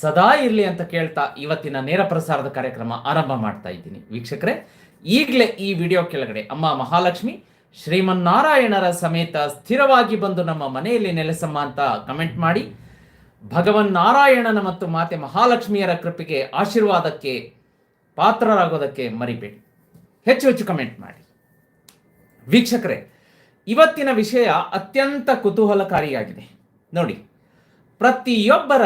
ಸದಾ ಇರಲಿ ಅಂತ ಕೇಳ್ತಾ ಇವತ್ತಿನ ನೇರ ಪ್ರಸಾರದ ಕಾರ್ಯಕ್ರಮ ಆರಂಭ ಮಾಡ್ತಾ ಇದ್ದೀನಿ. ವೀಕ್ಷಕರೇ, ಈಗಲೇ ಈ ವಿಡಿಯೋ ಕೆಳಗಡೆ ಅಮ್ಮ ಮಹಾಲಕ್ಷ್ಮಿ, ಶ್ರೀಮನ್ನಾರಾಯಣರ ಸಮೇತ ಸ್ಥಿರವಾಗಿ ಬಂದು ನಮ್ಮ ಮನೆಯಲ್ಲಿ ನೆಲೆಸಮ್ಮ ಅಂತ ಕಮೆಂಟ್ ಮಾಡಿ ಭಗವನ್ ನಾರಾಯಣನ ಮತ್ತು ಮಾತೆ ಮಹಾಲಕ್ಷ್ಮಿಯರ ಕೃಪೆಗೆ ಆಶೀರ್ವಾದಕ್ಕೆ ಪಾತ್ರರಾಗೋದಕ್ಕೆ ಮರಿಬೇಡಿ. ಹೆಚ್ಚು ಹೆಚ್ಚು ಕಮೆಂಟ್ ಮಾಡಿ. ವೀಕ್ಷಕರೇ, ಇವತ್ತಿನ ವಿಷಯ ಅತ್ಯಂತ ಕುತೂಹಲಕಾರಿಯಾಗಿದೆ. ನೋಡಿ ಪ್ರತಿಯೊಬ್ಬರ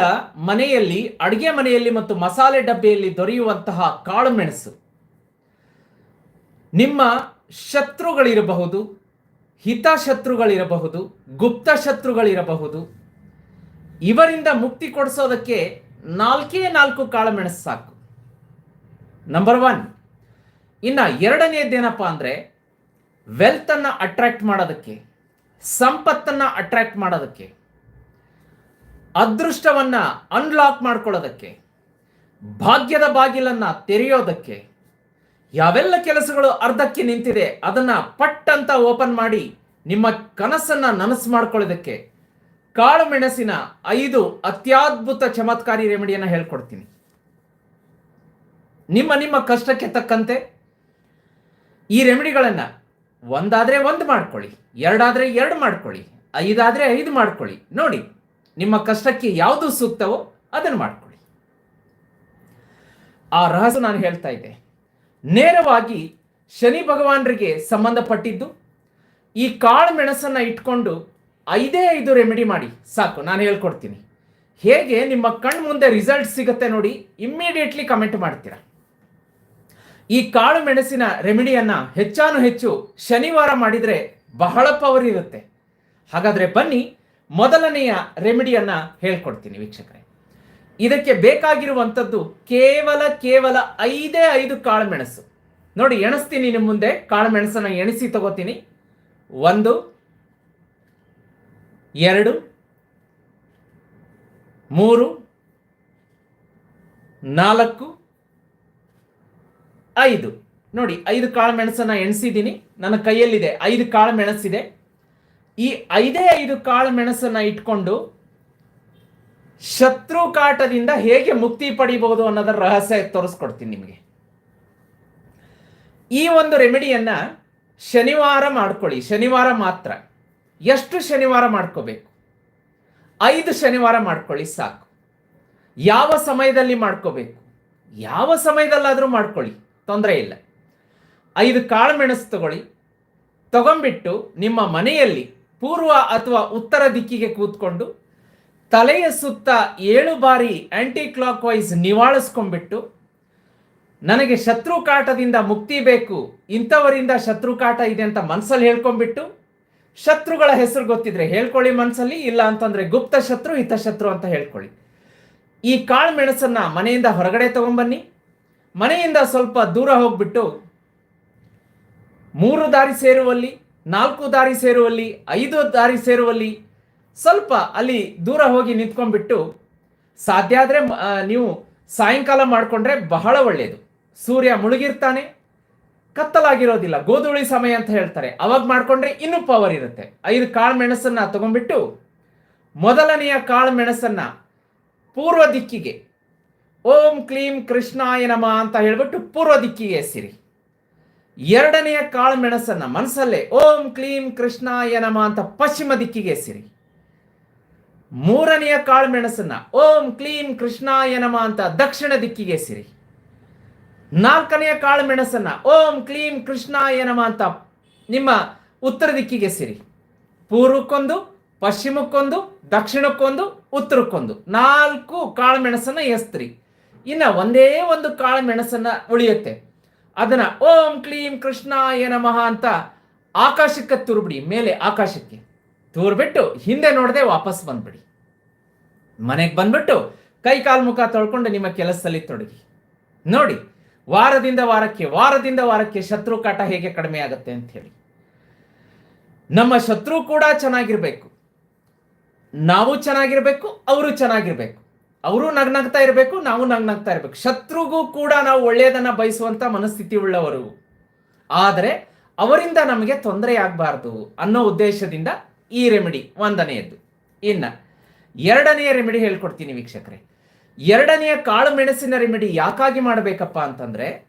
ಮನೆಯಲ್ಲಿ, ಅಡುಗೆ ಮನೆಯಲ್ಲಿ ಮತ್ತು ಮಸಾಲೆ ಡಬ್ಬೆಯಲ್ಲಿ ದೊರೆಯುವಂತಹ ಕಾಳು ಮೆಣಸು. ನಿಮ್ಮ ಶತ್ರುಗಳಿರಬಹುದು, ಹಿತಶತ್ರುಗಳಿರಬಹುದು, ಗುಪ್ತ ಶತ್ರುಗಳಿರಬಹುದು. ಇವರಿಂದ ಮುಕ್ತಿ ಕೊಡಿಸೋದಕ್ಕೆ ನಾಲ್ಕೇ ನಾಲ್ಕು ಕಾಳು ಮೆಣಸು ಸಾಕು. ನಂಬರ್ ಒನ್ ಇನ್ನು ಎರಡನೇದೇನಪ್ಪ ಅಂದರೆ ವೆಲ್ತನ್ನು ಅಟ್ರ್ಯಾಕ್ಟ್ ಮಾಡೋದಕ್ಕೆ, ಸಂಪತ್ತನ್ನು ಅಟ್ರ್ಯಾಕ್ಟ್ ಮಾಡೋದಕ್ಕೆ. ಅದೃಷ್ಟವನ್ನ ಅನ್ಲಾಕ್ ಮಾಡ್ಕೊಳ್ಳೋದಕ್ಕೆ, ಭಾಗ್ಯದ ಬಾಗಿಲನ್ನು ತೆರೆಯೋದಕ್ಕೆ, ಯಾವೆಲ್ಲ ಕೆಲಸಗಳು ಅರ್ಧಕ್ಕೆ ನಿಂತಿದೆ ಅದನ್ನ ಪಟ್ ಅಂತ ಓಪನ್ ಮಾಡಿ ನಿಮ್ಮ ಕನಸನ್ನ ನನಸು ಮಾಡ್ಕೊಳ್ಳೋದಕ್ಕೆ ಕಾಳು ಮೆಣಸಿನ ಐದು ಅತ್ಯದ್ಭುತ ಚಮತ್ಕಾರಿ ರೆಮಿಡಿಯನ್ನು ಹೇಳ್ಕೊಡ್ತೀನಿ. ನಿಮ್ಮ ನಿಮ್ಮ ಕಷ್ಟಕ್ಕೆ ತಕ್ಕಂತೆ ಈ ರೆಮಿಡಿಗಳನ್ನ ಒಂದಾದ್ರೆ ಒಂದು ಮಾಡ್ಕೊಳ್ಳಿ, ಎರಡಾದ್ರೆ ಎರಡು ಮಾಡ್ಕೊಳ್ಳಿ, ಐದಾದ್ರೆ ಐದು ಮಾಡ್ಕೊಳ್ಳಿ, ನೋಡಿ. ನಿಮ್ಮ ಕಷ್ಟಕ್ಕೆ ಯಾವುದು ಸೂಕ್ತವೋ ಅದನ್ನು ಮಾಡಿಕೊಳ್ಳಿ. ಆ ರಹಸ್ಯ ನಾನು ಹೇಳ್ತಾ ಇದ್ದೆ. ನೇರವಾಗಿ ಶನಿ ಭಗವಾನರಿಗೆ ಸಂಬಂಧಪಟ್ಟಿದ್ದು, ಈ ಕಾಳು ಮೆಣಸನ್ನು ಇಟ್ಕೊಂಡು ಐದೇ ಐದು ರೆಮಿಡಿ ಮಾಡಿ. ಸಾಕು, ನಾನು ಹೇಳ್ಕೊಡ್ತೀನಿ. ಹೇಗೆ ನಿಮ್ಮ ಕಣ್ಣು ಮುಂದೆ ರಿಸಲ್ಟ್ ಸಿಗುತ್ತೆ ನೋಡಿ ಇಮ್ಮಿಡಿಯೇಟ್ಲಿ ಕಮೆಂಟ್ ಮಾಡ್ತೀರಾ? ಈ ಕಾಳು ಮೆಣಸಿನ ರೆಮಿಡಿಯನ್ನ ಹೆಚ್ಚಾನು ಹೆಚ್ಚು ಶನಿವಾರ ಮಾಡಿದರೆ ಬಹಳ ಪವರ್ ಇರುತ್ತೆ. ಹಾಗಾದರೆ ಬನ್ನಿ ಮೊದಲನೆಯ ರೆಮಿಡಿಯನ್ನ ಹೇಳ್ಕೊಡ್ತೀನಿ ವೀಕ್ಷಕರೇ. ಇದಕ್ಕೆ ಬೇಕಾಗಿರುವಂಥದ್ದು ಕೇವಲ ಕೇವಲ ಐದೇ ಐದು ಕಾಳು ಮೆಣಸು ನೋಡಿ, ಎಣಿಸ್ತೀನಿ ನಿಮ್ಮ ಮುಂದೆ ಕಾಳು ಮೆಣಸನ್ನ ಎಣಿಸಿ ತಗೋತೀನಿ. ಒಂದು, ಎರಡು, ಮೂರು, ನಾಲ್ಕು, ಐದು. ನೋಡಿ, ಐದು ಕಾಳು ಮೆಣಸನ್ನ ಎಣಿಸಿದ್ದೀನಿ. ನನ್ನ ಕೈಯಲ್ಲಿದೆ, ಐದು ಕಾಳು ಮೆಣಸಿದೆ ಈ ಐದೇ ಐದು ಕಾಳು ಮೆಣಸನ್ನ ಇಟ್ಕೊಂಡು ಶತ್ರು ಕಾಟದಿಂದ ಹೇಗೆ ಮುಕ್ತಿ ಪಡಿಬಹುದು ಅನ್ನೋದರ ರಹಸ್ಯ ತೋರಿಸ್ಕೊಡ್ತೀನಿ ನಿಮಗೆ. ಈ ಒಂದು ರೆಮಿಡಿಯನ್ನ ಶನಿವಾರ ಮಾಡ್ಕೊಳ್ಳಿ. ಶನಿವಾರ ಮಾತ್ರ. ಎಷ್ಟು ಶನಿವಾರ ಮಾಡ್ಕೋಬೇಕು? ಐದು ಶನಿವಾರ ಮಾಡ್ಕೊಳ್ಳಿ ಸಾಕು. ಯಾವ ಸಮಯದಲ್ಲಿ ಮಾಡ್ಕೋಬೇಕು? ಯಾವ ಸಮಯದಲ್ಲಾದರೂ ಮಾಡ್ಕೊಳ್ಳಿ. ತೊಂದರೆ ಇಲ್ಲ. ಐದು ಕಾಳು ಮೆಣಸು ತಗೊಳ್ಳಿ. ತಗೊಂಡ್ಬಿಟ್ಟು ನಿಮ್ಮ ಮನೆಯಲ್ಲಿ ಪೂರ್ವ ಅಥವಾ ಉತ್ತರ ದಿಕ್ಕಿಗೆ ಕೂತ್ಕೊಂಡು ತಲೆಯ ಸುತ್ತ ಏಳು ಬಾರಿ ಆಂಟಿ ಕ್ಲಾಕ್ ವೈಸ್ ನಿವಾಳಿಸ್ಕೊಂಡ್ಬಿಟ್ಟು, ನನಗೆ ಶತ್ರು ಕಾಟದಿಂದ ಮುಕ್ತಿ ಬೇಕು, ಇಂಥವರಿಂದ ಶತ್ರು ಕಾಟ ಇದೆ ಅಂತ ಮನಸ್ಸಲ್ಲಿ ಹೇಳ್ಕೊಂಡ್ಬಿಟ್ಟು, ಶತ್ರುಗಳ ಹೆಸರು ಗೊತ್ತಿದ್ರೆ ಹೇಳ್ಕೊಳ್ಳಿ ಮನಸ್ಸಲ್ಲಿ ಇಲ್ಲ ಅಂತಂದ್ರೆ ಗುಪ್ತ ಶತ್ರು ಹಿತಶತ್ರು ಅಂತ ಹೇಳ್ಕೊಳ್ಳಿ. ಈ ಕಾಳು ಮೆಣಸನ್ನ ಮನೆಯಿಂದ ಹೊರಗಡೆ ತಗೊಂಬನ್ನಿ. ಮನೆಯಿಂದ ಸ್ವಲ್ಪ ದೂರ ಹೋಗ್ಬಿಟ್ಟು ಮೂರು ದಾರಿ ಸೇರುವಲ್ಲಿ ನಾಲ್ಕು ದಾರಿ ಸೇರುವಲ್ಲಿ, ಐದು ದಾರಿ ಸೇರುವಲ್ಲಿ ಸ್ವಲ್ಪ ಅಲ್ಲಿ ದೂರ ಹೋಗಿ ನಿಂತ್ಕೊಂಡ್ಬಿಟ್ಟು ಸಾಧ್ಯ ಆದರೆ ನೀವು ಸಾಯಂಕಾಲ ಮಾಡಿಕೊಂಡ್ರೆ ಬಹಳ ಒಳ್ಳೆಯದು ಸೂರ್ಯ ಮುಳುಗಿರ್ತಾನೆ, ಕತ್ತಲಾಗಿರೋದಿಲ್ಲ, ಗೋಧುಳಿ ಸಮಯ ಅಂತ ಹೇಳ್ತಾರೆ. ಅವಾಗ ಮಾಡ್ಕೊಂಡ್ರೆ ಇನ್ನೂ ಪವರ್ ಇರುತ್ತೆ. ಐದು ಕಾಳು ಮೆಣಸನ್ನ ತಗೊಂಡ್ಬಿಟ್ಟು ಮೊದಲನೆಯ ಕಾಳು ಮೆಣಸನ್ನ ಪೂರ್ವ ದಿಕ್ಕಿಗೆ, ಓಂ ಕ್ಲೀಂ ಕೃಷ್ಣಾಯ ನಮ ಅಂತ ಹೇಳ್ಬಿಟ್ಟು ಪೂರ್ವ ದಿಕ್ಕಿಗೆ ಎಸಿರಿ. ಎರಡನೆಯ ಕಾಳು ಮೆಣಸನ್ನ ಮನಸ್ಸಲ್ಲೇ, ಓಂ ಕ್ಲೀಂ ಕೃಷ್ಣಾಯ ನಮ ಅಂತ ಪಶ್ಚಿಮ ದಿಕ್ಕಿಗೆ ಎಸಿರಿ. ಮೂರನೆಯ ಕಾಳು ಮೆಣಸನ್ನ, ಓಂ ಕ್ಲೀಂ ಕೃಷ್ಣಾಯ ನಮ ಅಂತ ದಕ್ಷಿಣ ದಿಕ್ಕಿಗೆ ಎಸಿರಿ. ನಾಲ್ಕನೆಯ ಕಾಳು ಮೆಣಸನ್ನ, ಓಂ ಕ್ಲೀಂ ಕೃಷ್ಣಾಯ ನಮ ಅಂತ ನಿಮ್ಮ ಉತ್ತರ ದಿಕ್ಕಿಗೆ ಎಸಿರಿ. ಪೂರ್ವಕ್ಕೊಂದು, ಪಶ್ಚಿಮಕ್ಕೊಂದು, ದಕ್ಷಿಣಕ್ಕೊಂದು, ಉತ್ತರಕ್ಕೊಂದು, ನಾಲ್ಕು ಕಾಳು ಮೆಣಸನ್ನ ಎಸ್ತ್ರಿ. ಇನ್ನ ಒಂದೇ ಒಂದು ಕಾಳು ಮೆಣಸನ್ನ ಉಳಿಯುತ್ತೆ. ಅದನ್ನ ಓಂ ಕ್ಲೀಂ ಕೃಷ್ಣಾಯ ನಮಃ ಅಂತ ಆಕಾಶಕ್ಕೆ ತೂರ್ಬಿಡಿ, ಮೇಲೆ ಆಕಾಶಕ್ಕೆ ತೂರ್ಬಿಟ್ಟು ಹಿಂದೆ ನೋಡದೆ ವಾಪಸ್ ಬಂದ್ಬಿಡಿ. ಮನೆಗೆ ಬಂದ್ಬಿಟ್ಟು ಕೈ ಕಾಲು ಮುಖ ತೊಳ್ಕೊಂಡು ನಿಮ್ಮ ಕೆಲಸದಲ್ಲಿ ತೊಡಗಿ. ನೋಡಿ, ವಾರದಿಂದ ವಾರಕ್ಕೆ ವಾರದಿಂದ ವಾರಕ್ಕೆ ಶತ್ರು ಕಾಟ ಹೇಗೆ ಕಡಿಮೆ ಆಗುತ್ತೆ ಅಂತ ಹೇಳಿ. ನಮ್ಮ ಶತ್ರು ಕೂಡ ಚೆನ್ನಾಗಿರ್ಬೇಕು. ನಾವು ಚೆನ್ನಾಗಿರ್ಬೇಕು, ಅವರು ಚೆನ್ನಾಗಿರ್ಬೇಕು. ಅವರು ನಗ್ನಗ್ತಾ ಇರಬೇಕು, ನಾವು ನಗ್ನಗ್ತಾ ಇರಬೇಕು. ಶತ್ರುಗೂ ಕೂಡ ನಾವು ಒಳ್ಳೆಯದನ್ನ ಬಯಸುವಂತ ಮನಸ್ಥಿತಿ ಉಳ್ಳವರು. ಆದರೆ ಅವರಿಂದ ನಮಗೆ ತೊಂದರೆ ಆಗಬಾರ್ದು ಅನ್ನೋ ಉದ್ದೇಶದಿಂದ ಈ ರೆಮಿಡಿ ಒಂದನೆಯದ್ದು. ಇನ್ನ ಎರಡನೆಯ ರೆಮಿಡಿ ಹೇಳ್ಕೊಡ್ತೀನಿ ವೀಕ್ಷಕರೇ. ಎರಡನೆಯ ಕಾಳು ಮೆಣಸಿನ ರೆಮಿಡಿ ಯಾಕಾಗಿ ಮಾಡಬೇಕಪ್ಪ ಅಂತಂದ್ರೆ,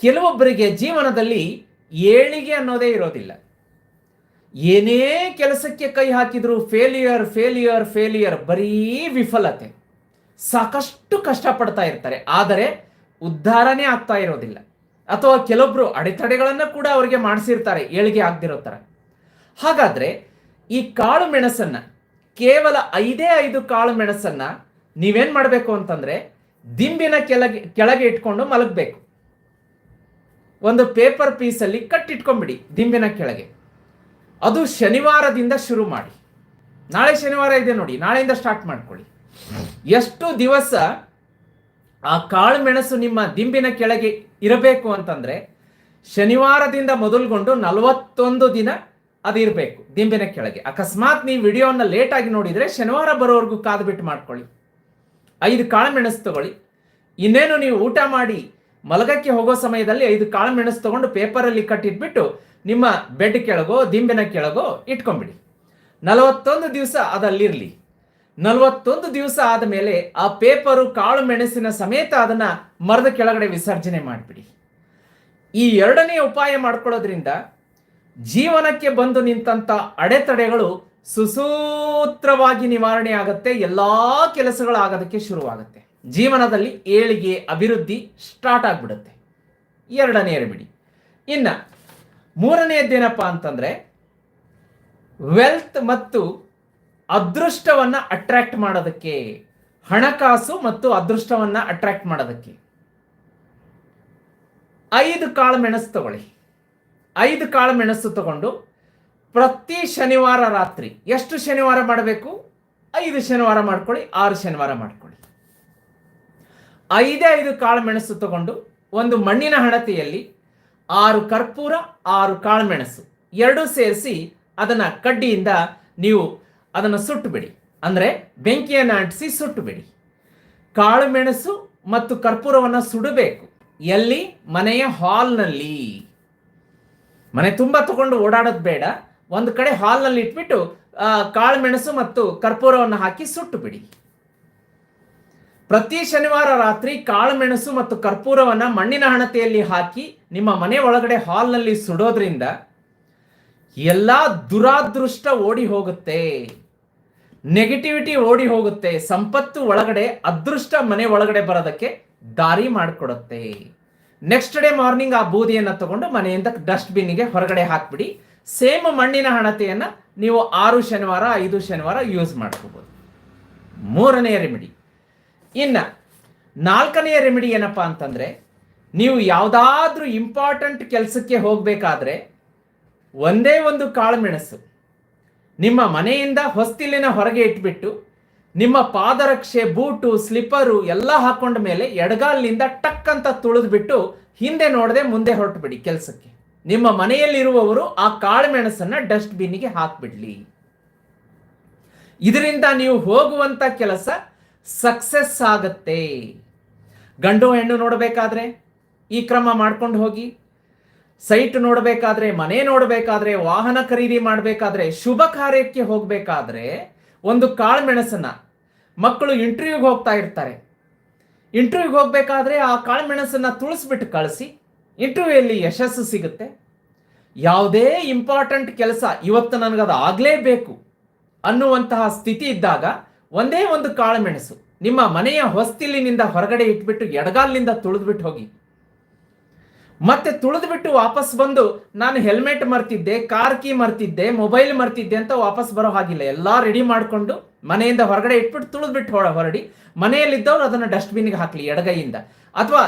ಕೆಲವೊಬ್ಬರಿಗೆ ಜೀವನದಲ್ಲಿ ಏಳಿಗೆ ಅನ್ನೋದೇ ಇರೋದಿಲ್ಲ. ಏನೇ ಕೆಲಸಕ್ಕೆ ಕೈ ಹಾಕಿದ್ರು ಫೇಲಿಯರ್ ಫೇಲಿಯರ್ ಫೇಲಿಯರ್ ಬರೀ ವಿಫಲತೆ. ಸಾಕಷ್ಟು ಕಷ್ಟಪಡ್ತಾ ಇರ್ತಾರೆ. ಆದರೆ ಉದ್ಧಾರನೇ ಆಗ್ತಾ ಇರೋದಿಲ್ಲ. ಅಥವಾ ಕೆಲವೊಬ್ರು ಅಡೆತಡೆಗಳನ್ನು ಕೂಡ ಅವರಿಗೆ ಮಾಡಿಸಿರ್ತಾರೆ, ಏಳಿಗೆ ಆಗದಿರೋ ಥರ. ಹಾಗಾದ್ರೆ ಈ ಕಾಳು ಮೆಣಸನ್ನ, ಕೇವಲ ಐದೇ ಐದು ಕಾಳು ಮೆಣಸನ್ನ ನೀವೇನು ಮಾಡಬೇಕು ಅಂತಂದ್ರೆ ದಿಂಬಿನ ಕೆಳಗೆ ಕೆಳಗೆ ಇಟ್ಕೊಂಡು ಮಲಗಬೇಕು. ಒಂದು ಪೇಪರ್ ಪೀಸಲ್ಲಿ ಕಟ್ಟಿಟ್ಕೊಂಬಿಡಿ ದಿಂಬಿನ ಕೆಳಗೆ. ಅದು ಶನಿವಾರದಿಂದ ಶುರು ಮಾಡಿ. ನಾಳೆ ಶನಿವಾರ ಇದೆ ನೋಡಿ, ನಾಳೆಯಿಂದ ಸ್ಟಾರ್ಟ್ ಮಾಡ್ಕೊಳ್ಳಿ. ಎಷ್ಟು ದಿವಸ ಆ ಕಾಳು ಮೆಣಸು ನಿಮ್ಮ ದಿಂಬಿನ ಕೆಳಗೆ ಇರಬೇಕು ಅಂತಂದ್ರೆ ಶನಿವಾರದಿಂದ ಮೊದಲುಗೊಂಡು ನಲವತ್ತೊಂದು ದಿನ ಅದು ಇರಬೇಕು ದಿಂಬಿನ ಕೆಳಗೆ. ಅಕಸ್ಮಾತ್ ನೀವು ವಿಡಿಯೋನ ಲೇಟ್ ಆಗಿ ನೋಡಿದ್ರೆ ಶನಿವಾರ ಬರೋವರೆಗೂ ಕಾದು ಬಿಟ್ಟು ಮಾಡ್ಕೊಳ್ಳಿ. ಐದು ಕಾಳು ಮೆಣಸು ತಗೊಳ್ಳಿ. ಇನ್ನೇನು ನೀವು ಊಟ ಮಾಡಿ ಮಲಗಕ್ಕೆ ಹೋಗೋ ಸಮಯದಲ್ಲಿ ಐದು ಕಾಳು ಮೆಣಸು ತಗೊಂಡು ಪೇಪರಲ್ಲಿ ಕಟ್ಟಿಟ್ಬಿಟ್ಟು ನಿಮ್ಮ ಬೆಡ್ ಕೆಳಗೋ, ದಿಂಬಿನ ಕೆಳಗೋ ಇಟ್ಕೊಂಡ್ಬಿಡಿ. ನಲವತ್ತೊಂದು ದಿವಸ ಅದಲ್ಲಿರಲಿ ನಲವತ್ತೊಂದು ದಿವಸ ಆದ ಮೇಲೆ ಆ ಪೇಪರು ಕಾಳು ಮೆಣಸಿನ ಸಮೇತ ಅದನ್ನ ಮರದ ಕೆಳಗಡೆ ವಿಸರ್ಜನೆ ಮಾಡಿಬಿಡಿ. ಈ ಎರಡನೇ ಉಪಾಯ ಮಾಡ್ಕೊಳ್ಳೋದ್ರಿಂದ ಜೀವನಕ್ಕೆ ಬಂದು ನಿಂತ ಅಡೆತಡೆಗಳು ಸುಸೂತ್ರವಾಗಿ ನಿವಾರಣೆ ಆಗುತ್ತೆ, ಎಲ್ಲಾ ಕೆಲಸಗಳು ಆಗೋದಕ್ಕೆ ಶುರುವಾಗುತ್ತೆ. ಜೀವನದಲ್ಲಿ ಏಳಿಗೆ ಅಭಿವೃದ್ಧಿ ಸ್ಟಾರ್ಟ್ ಆಗ್ಬಿಡುತ್ತೆ. ಎರಡನೇ ರೆಮಿಡಿ. ಇನ್ನ ಮೂರನೆಯದ್ದೇನಪ್ಪ ಅಂತಂದ್ರೆ, ವೆಲ್ತ್ ಮತ್ತು ಅದೃಷ್ಟವನ್ನ ಅಟ್ರಾಕ್ಟ್ ಮಾಡೋದಕ್ಕೆ, ಹಣಕಾಸು ಮತ್ತು ಅದೃಷ್ಟವನ್ನ ಅಟ್ರಾಕ್ಟ್ ಮಾಡೋದಕ್ಕೆ. ಐದು ಕಾಳು ಮೆಣಸು ತಗೊಳ್ಳಿ. ಐದು ಕಾಳು ಮೆಣಸು ತಗೊಂಡು ಪ್ರತಿ ಶನಿವಾರ ರಾತ್ರಿ ಎಷ್ಟು ಶನಿವಾರ ಮಾಡಬೇಕು? ಐದು ಶನಿವಾರ ಮಾಡ್ಕೊಳ್ಳಿ, ಆರು ಶನಿವಾರ ಮಾಡ್ಕೊಳ್ಳಿ. ಐದೇ ಐದು ಕಾಳು ಮೆಣಸು ತಗೊಂಡು ಒಂದು ಮಣ್ಣಿನ ಹಣತೆಯಲ್ಲಿ ಆರು ಕರ್ಪೂರ, ಆರು ಕಾಳು ಮೆಣಸು. ಎರಡೂ ಸೇರಿಸಿ ಅದನ್ನು ಕಡ್ಡಿಯಿಂದ ನೀವು ಅದನ್ನು ಸುಟ್ಟು ಬಿಡಿ ಅಂದರೆ ಬೆಂಕಿಯನ್ನು ಅಂಟಿಸಿ ಸುಟ್ಟು ಬಿಡಿ ಕಾಳು ಮೆಣಸು ಮತ್ತು ಕರ್ಪೂರವನ್ನು ಸುಡಬೇಕು. ಎಲ್ಲಿ? ಮನೆಯ ಹಾಲ್ನಲ್ಲಿ. ಮನೆ ತುಂಬ ತಗೊಂಡು ಓಡಾಡೋದು ಬೇಡ. ಒಂದು ಕಡೆ ಹಾಲ್ನಲ್ಲಿ ಇಟ್ಬಿಟ್ಟು ಕಾಳುಮೆಣಸು ಕಾಳು ಮೆಣಸು ಮತ್ತು ಕರ್ಪೂರವನ್ನು ಹಾಕಿ ಸುಟ್ಟು ಬಿಡಿ ಪ್ರತಿ ಶನಿವಾರ ರಾತ್ರಿ ಕಾಳು ಮೆಣಸು ಮತ್ತು ಕರ್ಪೂರವನ್ನು ಮಣ್ಣಿನ ಹಣತೆಯಲ್ಲಿ ಹಾಕಿ ನಿಮ್ಮ ಮನೆ ಒಳಗಡೆ ಹಾಲ್ನಲ್ಲಿ ಸುಡೋದ್ರಿಂದ ಎಲ್ಲ ದುರಾದೃಷ್ಟ ಓಡಿ ಹೋಗುತ್ತೆ. ನೆಗೆಟಿವಿಟಿ ಓಡಿ ಹೋಗುತ್ತೆ, ಸಂಪತ್ತು ಒಳಗಡೆ, ಅದೃಷ್ಟ ಮನೆ ಒಳಗಡೆ ಬರೋದಕ್ಕೆ ದಾರಿ ಮಾಡಿಕೊಡುತ್ತೆ. ನೆಕ್ಸ್ಟ್ ಡೇ ಮಾರ್ನಿಂಗ್ ಆ ಬೂದಿಯನ್ನು ತಗೊಂಡು ಮನೆಯಿಂದ ಡಸ್ಟ್ಬಿನ್ಗೆ ಹೊರಗಡೆ ಹಾಕ್ಬಿಡಿ. ಸೇಮ್ ಮಣ್ಣಿನ ಹಣತೆಯನ್ನು ನೀವು ಆರು ಶನಿವಾರ, ಐದು ಶನಿವಾರ ಯೂಸ್ ಮಾಡ್ಕೋಬೋದು. ಮೂರನೆಯ ರೆಮಿಡಿ ಇನ್ನ ನಾಲ್ಕನೆಯ ರೆಮಿಡಿ ಏನಪ್ಪಾ ಅಂತಂದ್ರೆ, ನೀವು ಯಾವುದಾದ್ರೂ ಇಂಪಾರ್ಟೆಂಟ್ ಕೆಲಸಕ್ಕೆ ಹೋಗಬೇಕಾದ್ರೆ ಒಂದೇ ಒಂದು ಕಾಳು ಮೆಣಸು. ನಿಮ್ಮ ಮನೆಯಿಂದ ಹೊಸ್ತಿಲಿನ ಹೊರಗೆ ಇಟ್ಬಿಟ್ಟು, ನಿಮ್ಮ ಪಾದರಕ್ಷೆ, ಬೂಟು, ಸ್ಲಿಪ್ಪರು ಎಲ್ಲ ಹಾಕೊಂಡ ಮೇಲೆ ಎಡಗಾಲಿನಿಂದ ಟಕ್ ಅಂತ ತುಳಿದ್ಬಿಟ್ಟು ಹಿಂದೆ ನೋಡದೆ ಮುಂದೆ ಹೊರಟು ಬಿಡಿ ಕೆಲಸಕ್ಕೆ. ನಿಮ್ಮ ಮನೆಯಲ್ಲಿರುವವರು ಆ ಕಾಳು ಮೆಣಸನ್ನ ಡಸ್ಟ್ಬಿನ್ನಿಗೆ ಹಾಕ್ಬಿಡ್ಲಿ. ಇದರಿಂದ ನೀವು ಹೋಗುವಂತ ಕೆಲಸ ಸಕ್ಸಸ್ ಆಗತ್ತೆ. ಗಂಡು ಹೆಣ್ಣು ನೋಡಬೇಕಾದ್ರೆ ಈ ಕ್ರಮ ಮಾಡ್ಕೊಂಡು ಹೋಗಿ ಸೈಟ್ ನೋಡಬೇಕಾದ್ರೆ, ಮನೆ ನೋಡಬೇಕಾದ್ರೆ, ವಾಹನ ಖರೀದಿ ಮಾಡಬೇಕಾದ್ರೆ, ಶುಭ ಕಾರ್ಯಕ್ಕೆ ಹೋಗಬೇಕಾದ್ರೆ ಒಂದು ಕಾಳುಮೆಣಸನ್ನ ಮಕ್ಕಳು ಇಂಟರ್ವ್ಯೂಗೆ ಹೋಗ್ತಾ ಇರ್ತಾರೆ. ಇಂಟರ್ವ್ಯೂಗೆ ಹೋಗಬೇಕಾದ್ರೆ ಆ ಕಾಳು ಮೆಣಸನ್ನ ತುಳಿಸ್ಬಿಟ್ಟು ಕಳಿಸಿ ಇಂಟರ್ವ್ಯೂಯಲ್ಲಿ ಯಶಸ್ಸು ಸಿಗುತ್ತೆ. ಯಾವುದೇ ಇಂಪಾರ್ಟೆಂಟ್ ಕೆಲಸ ಇವತ್ತು ನನಗದು ಆಗಲೇಬೇಕು ಅನ್ನುವಂತಹ ಸ್ಥಿತಿ ಇದ್ದಾಗ ಒಂದೇ ಒಂದು ಕಾಳುಮೆಣಸು ನಿಮ್ಮ ಮನೆಯ ಹೊಸ್ತಿಲಿನಿಂದ ಹೊರಗಡೆ ಇಟ್ಬಿಟ್ಟು ಎಡಗಾಲಿನಿಂದ ತುಳಿದ್ಬಿಟ್ಟು ಹೋಗಿ. ಮತ್ತೆ ತುಳಿದ್ಬಿಟ್ಟು ವಾಪಸ್ ಬಂದು ನಾನು ಹೆಲ್ಮೆಟ್ ಮರ್ತಿದ್ದೆ, ಕಾರ್ ಕೀ ಮರ್ತಿದ್ದೆ, ಮೊಬೈಲ್ ಮರ್ತಿದ್ದೆ ಅಂತ ವಾಪಸ್ ಬರೋ ಹಾಗಿಲ್ಲ. ಎಲ್ಲ ರೆಡಿ ಮಾಡಿಕೊಂಡು ಮನೆಯಿಂದ ಹೊರಗಡೆ ಇಟ್ಬಿಟ್ಟು ತುಳಿದ್ಬಿಟ್ಟು ಹೊರ ಹೊರಡಿ ಮನೆಯಲ್ಲಿದ್ದವ್ರು ಅದನ್ನು ಡಸ್ಟ್ಬಿನ್ಗೆ ಹಾಕ್ಲಿ ಎಡಗೈಯಿಂದ. ಅಥವಾ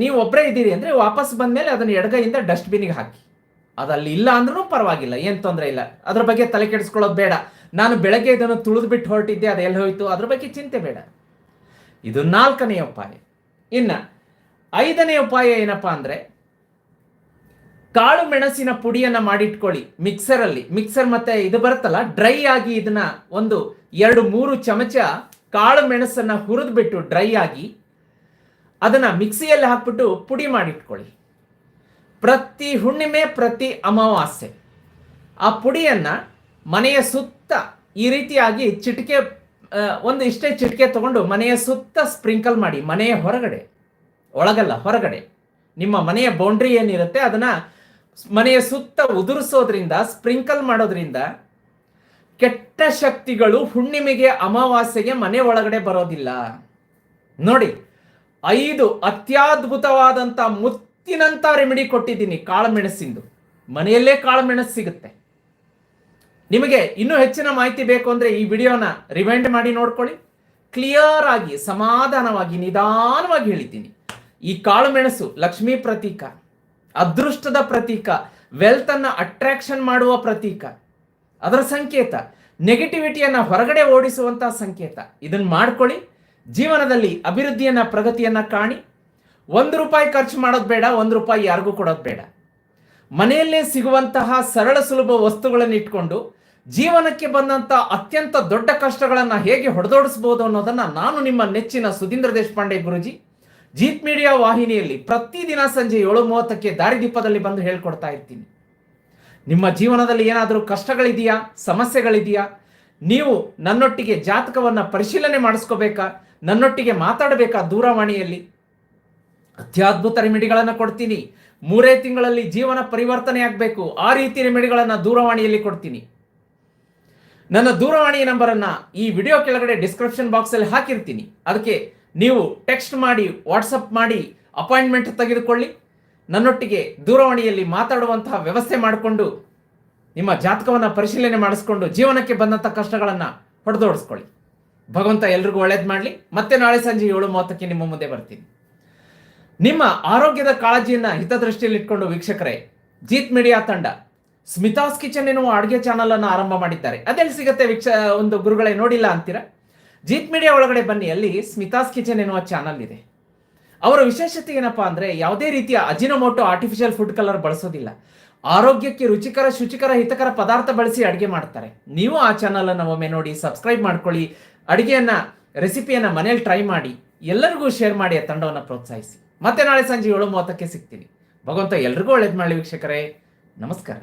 ನೀವು ಒಬ್ಬರೇ ಇದ್ದೀರಿ ಅಂದ್ರೆ ವಾಪಸ್ ಬಂದ್ಮೇಲೆ ಅದನ್ನು ಎಡಗೈಯಿಂದ ಡಸ್ಟ್ಬಿನ್ಗೆ ಹಾಕಿ. ಅದಲ್ಲಿ ಇಲ್ಲ ಅಂದ್ರೂ ಪರವಾಗಿಲ್ಲ, ಏನು ತೊಂದರೆ ಇಲ್ಲ. ಅದ್ರ ಬಗ್ಗೆ ತಲೆ ಕೆಡಿಸ್ಕೊಳ್ಳೋದು ಬೇಡ. ನಾನು ಬೆಳಗ್ಗೆ ಇದನ್ನು ತುಳಿದ್ಬಿಟ್ಟು ಹೊರಟಿದ್ದೆ, ಅದು ಎಲ್ಲಿ ಹೋಯ್ತು? ಅದ್ರ ಬಗ್ಗೆ ಚಿಂತೆ ಬೇಡ. ಇದು ನಾಲ್ಕನೇ ಉಪಾಯ ಇನ್ನ ಐದನೇ ಉಪಾಯ ಏನಪ್ಪಾ ಅಂದರೆ ಕಾಳು ಮೆಣಸಿನ ಪುಡಿಯನ್ನು ಮಾಡಿಟ್ಕೊಳ್ಳಿ ಮಿಕ್ಸರಲ್ಲಿ. ಮಿಕ್ಸರ್ ಮತ್ತೆ ಇದು ಬರುತ್ತಲ್ಲ, ಡ್ರೈ ಆಗಿ ಇದನ್ನ ಒಂದು ಎರಡು ಮೂರು ಚಮಚ ಕಾಳು ಮೆಣಸನ್ನು ಹುರಿದ್ಬಿಟ್ಟು ಡ್ರೈ ಆಗಿ ಅದನ್ನ ಮಿಕ್ಸಿಯಲ್ಲಿ ಹಾಕ್ಬಿಟ್ಟು ಪುಡಿ ಮಾಡಿಟ್ಕೊಳ್ಳಿ. ಪ್ರತಿ ಹುಣ್ಣಿಮೆ, ಪ್ರತಿ ಅಮಾವಾಸ್ಯೆ ಆ ಪುಡಿಯನ್ನ ಮನೆಯ ಸುತ್ತ ಈ ರೀತಿಯಾಗಿ ಚಿಟಿಕೆ ಒಂದು ಇಷ್ಟೇ ಚಿಟಿಕೆ ತಗೊಂಡು ಮನೆಯ ಸುತ್ತ ಸ್ಪ್ರಿಂಕಲ್ ಮಾಡಿ ಮನೆಯ ಹೊರಗಡೆ. ಒಳಗಲ್ಲ, ಹೊರಗಡೆ. ನಿಮ್ಮ ಮನೆಯ ಬೌಂಡ್ರಿ ಏನಿರುತ್ತೆ ಅದನ್ನ ಮನೆಯ ಸುತ್ತ ಉದುರಿಸೋದ್ರಿಂದ ಸ್ಪ್ರಿಂಕಲ್ ಮಾಡೋದ್ರಿಂದ ಕೆಟ್ಟ ಶಕ್ತಿಗಳು ಹುಣ್ಣಿಮೆಗೆ, ಅಮಾವಾಸ್ಯೆಗೆ ಮನೆ ಒಳಗಡೆ ಬರೋದಿಲ್ಲ. ನೋಡಿ, ಐದು ಅತ್ಯದ್ಭುತವಾದಂಥ ಮುತ್ತಿನಂತ ರೆಮಿಡಿ ಕೊಟ್ಟಿದ್ದೀನಿ, ಕಾಳುಮೆಣಸಿಂದು. ಮನೆಯಲ್ಲೇ ಕಾಳುಮೆಣಸು ಸಿಗುತ್ತೆ. ನಿಮಗೆ ಇನ್ನೂ ಹೆಚ್ಚಿನ ಮಾಹಿತಿ ಬೇಕು ಅಂದರೆ ಈ ವಿಡಿಯೋನ ರಿವೈಂಡ್ ಮಾಡಿ ನೋಡ್ಕೊಳ್ಳಿ. ಕ್ಲಿಯರ್ ಆಗಿ, ಸಮಾಧಾನವಾಗಿ, ನಿಧಾನವಾಗಿ ಹೇಳಿದ್ದೀನಿ. ಈ ಕಾಳುಮೆಣಸು ಲಕ್ಷ್ಮೀ ಪ್ರತೀಕ, ಅದೃಷ್ಟದ ಪ್ರತೀಕ ವೆಲ್ತ್ ಅನ್ನ ಅಟ್ರಾಕ್ಷನ್ ಮಾಡುವ ಪ್ರತೀಕ. ಅದರ ಸಂಕೇತ ನೆಗೆಟಿವಿಟಿಯನ್ನ ಹೊರಗಡೆ ಓಡಿಸುವಂತಹ ಸಂಕೇತ. ಇದನ್ನ ಮಾಡ್ಕೊಳ್ಳಿ, ಜೀವನದಲ್ಲಿ ಅಭಿವೃದ್ಧಿಯನ್ನ ಪ್ರಗತಿಯನ್ನ ಕಾಣಿ. ಒಂದು ರೂಪಾಯಿ ಖರ್ಚು ಮಾಡೋದು ಬೇಡ, ಒಂದು ರೂಪಾಯಿ ಯಾರಿಗೂ ಕೊಡೋದು ಬೇಡ. ಮನೆಯಲ್ಲೇ ಸಿಗುವಂತಹ ಸರಳ ಸುಲಭ ವಸ್ತುಗಳನ್ನು ಇಟ್ಕೊಂಡು, ಜೀವನಕ್ಕೆ ಬಂದಂತ ಅತ್ಯಂತ ದೊಡ್ಡ ಕಷ್ಟಗಳನ್ನ ಹೇಗೆ ಹೊಡೆದೋಡಿಸಬಹುದು ಅನ್ನೋದನ್ನ ನಾನು ನಿಮ್ಮ ನೆಚ್ಚಿನ ಸುಧೀಂದ್ರ ದೇಶಪಾಂಡೆ ಗುರುಜಿ ಜೀತ್ ಮೀಡಿಯಾ ವಾಹಿನಿಯಲ್ಲಿ ಪ್ರತಿದಿನ ಸಂಜೆ ಏಳು ಮೂವತ್ತಕ್ಕೆ ದಾರಿದೀಪದಲ್ಲಿ ಬಂದು ಹೇಳ್ಕೊಡ್ತಾ ಇರ್ತೀನಿ. ನಿಮ್ಮ ಜೀವನದಲ್ಲಿ ಏನಾದರೂ ಕಷ್ಟಗಳಿದೆಯಾ? ಸಮಸ್ಯೆಗಳಿದೆಯಾ? ನೀವು ನನ್ನೊಟ್ಟಿಗೆ ಜಾತಕವನ್ನು ಪರಿಶೀಲನೆ ಮಾಡಿಸ್ಕೋಬೇಕಾ? ನನ್ನೊಟ್ಟಿಗೆ ಮಾತಾಡಬೇಕಾ ದೂರವಾಣಿಯಲ್ಲಿ? ಅತ್ಯದ್ಭುತ ರೆಮಿಡಿಗಳನ್ನು ಕೊಡ್ತೀನಿ. ಮೂರೇ ತಿಂಗಳಲ್ಲಿ ಜೀವನ ಪರಿವರ್ತನೆ ಆಗಬೇಕು. ಆ ರೀತಿ ರೆಮಿಡಿಗಳನ್ನು ದೂರವಾಣಿಯಲ್ಲಿ ಕೊಡ್ತೀನಿ. ನನ್ನ ದೂರವಾಣಿ ನಂಬರನ್ನು ಈ ವಿಡಿಯೋ ಕೆಳಗಡೆ ಡಿಸ್ಕ್ರಿಪ್ಷನ್ ಬಾಕ್ಸಲ್ಲಿ ಹಾಕಿರ್ತೀನಿ. ಅದಕ್ಕೆ ನೀವು ಟೆಕ್ಸ್ಟ್ ಮಾಡಿ ವಾಟ್ಸಪ್ ಮಾಡಿ ಅಪಾಯಿಂಟ್ಮೆಂಟ್ ತೆಗೆದುಕೊಳ್ಳಿ. ನನ್ನೊಟ್ಟಿಗೆ ದೂರವಾಣಿಯಲ್ಲಿ ಮಾತಾಡುವಂತಹ ವ್ಯವಸ್ಥೆ ಮಾಡಿಕೊಂಡು, ನಿಮ್ಮ ಜಾತಕವನ್ನು ಪರಿಶೀಲನೆ ಮಾಡಿಸ್ಕೊಂಡು, ಜೀವನಕ್ಕೆ ಬಂದಂಥ ಕಷ್ಟಗಳನ್ನು ಹೊಡೆದೋಡಿಸ್ಕೊಳ್ಳಿ. ಭಗವಂತ ಎಲ್ರಿಗೂ ಒಳ್ಳೇದು ಮಾಡಲಿ. ಮತ್ತೆ ನಾಳೆ ಸಂಜೆ ಏಳು ಮೂವತ್ತಕ್ಕೆ ನಿಮ್ಮ ಮುಂದೆ ಬರ್ತೀನಿ. ನಿಮ್ಮ ಆರೋಗ್ಯದ ಕಾಳಜಿಯನ್ನು ಹಿತದೃಷ್ಟಿಯಲ್ಲಿ ಇಟ್ಕೊಂಡು ವೀಕ್ಷಕರೇ, ಜೀತ್ ಮೀಡಿಯಾ ತಂಡ ಸ್ಮಿತಾಸ್ ಕಿಚನ್ ಎನ್ನುವ ಅಡುಗೆ ಚಾನಲನ್ನು ಆರಂಭ ಮಾಡಿದ್ದಾರೆ. ಅದೆಲ್ಲಿ ಸಿಗುತ್ತೆ ವೀಕ್ಷ ಒಂದು ಗುರುಗಳೇ ನೋಡಿಲ್ಲ ಅಂತೀರಾ? ಜೀತ್ ಮೀಡಿಯಾ ಒಳಗಡೆ ಬನ್ನಿ, ಅಲ್ಲಿ ಸ್ಮಿತಾಸ್ ಕಿಚನ್ ಎನ್ನುವ ಚಾನಲ್ ಇದೆ. ಅವರ ವಿಶೇಷತೆ ಏನಪ್ಪಾ ಅಂದ್ರೆ ಯಾವುದೇ ರೀತಿಯ ಅಜಿನೋಮೋಟೋ ಆರ್ಟಿಫಿಷಿಯಲ್ ಫುಡ್ ಕಲರ್ ಬಳಸೋದಿಲ್ಲ. ಆರೋಗ್ಯಕ್ಕೆ ರುಚಿಕರ, ಶುಚಿಕರ, ಹಿತಕರ ಪದಾರ್ಥ ಬಳಸಿ ಅಡುಗೆ ಮಾಡ್ತಾರೆ. ನೀವು ಆ ಚಾನಲ್ ಅನ್ನು ಒಮ್ಮೆ ನೋಡಿ ಸಬ್ಸ್ಕ್ರೈಬ್ ಮಾಡ್ಕೊಳ್ಳಿ, ಅಡುಗೆಯನ್ನ ರೆಸಿಪಿಯನ್ನ ಮನೇಲಿ ಟ್ರೈ ಮಾಡಿ, ಎಲ್ಲರಿಗೂ ಶೇರ್ ಮಾಡಿ ಆ ತಂಡವನ್ನು ಪ್ರೋತ್ಸಾಹಿಸಿ. ಮತ್ತೆ ನಾಳೆ ಸಂಜೆ ಏಳು ಮೂವತ್ತಕ್ಕೆ ಸಿಗ್ತೀನಿ. ಭಗವಂತ ಎಲ್ರಿಗೂ ಒಳ್ಳೇದು ಮಾಡಲಿ ವೀಕ್ಷಕರೇ. ನಮಸ್ಕಾರ.